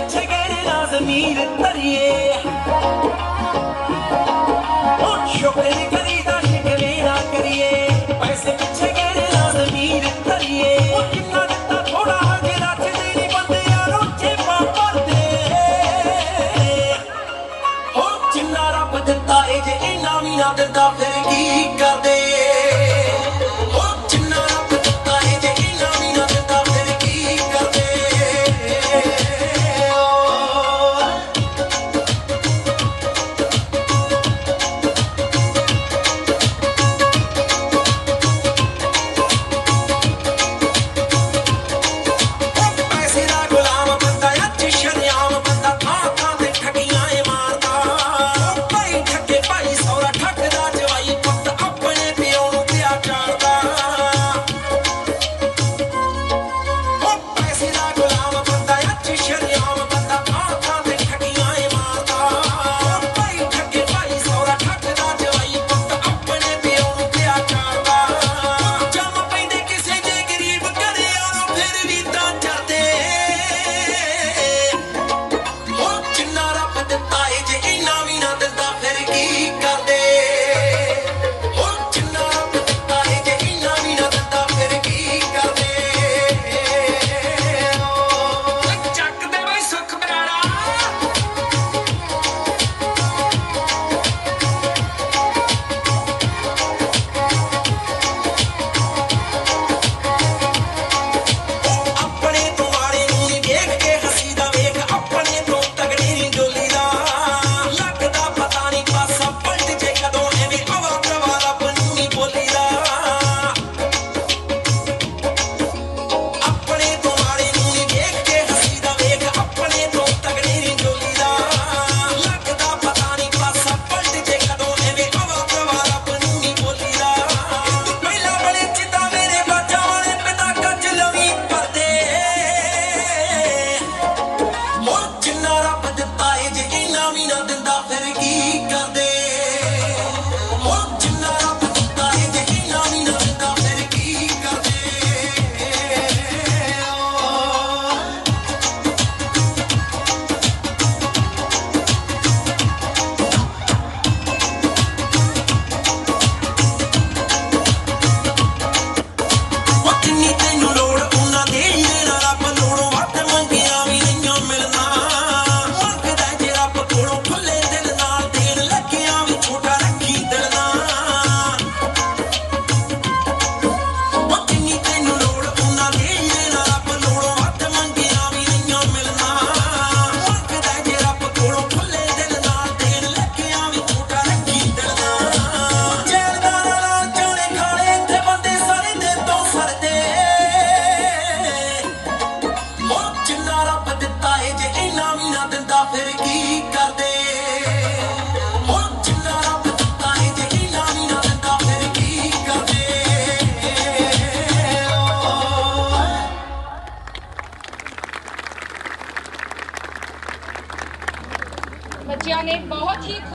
ਪਿੱਛੇ ਗਏ ਨਾ ਜ਼ਮੀਰ ਤਰੀਏ ਉਹ ਸ਼ੁਕਰੀ ਕਰੀ ਦਾ ਸ਼ਿਕਵੇ ਨਾ ਕਰੀਏ। ਪੈਸੇ ਪਿੱਛੇ ਗਏ ਨਾ ਜ਼ਮੀਰ ਤਰੀਏ ਉਹ ਕਿੰਨਾ ਦਿੱਤਾ ਥੋੜਾ ਹਜੇ ਰੱਖਦੇ ਨਹੀਂ ਬੰਦੇ ਆ ਰੋਚੇ ਪਾਪਾ ਤੇ ਉਹ ਜਿੰਨਾ ਰੱਬ ਦਿੱਤਾ ਇਹ ਜੇ ਇੰਨਾ ਵੀ ਨਾ ਦਿੰਦਾ ਫਿਰ ਕੀ ਕਰਦੇ? बच्चियों ने बहुत ही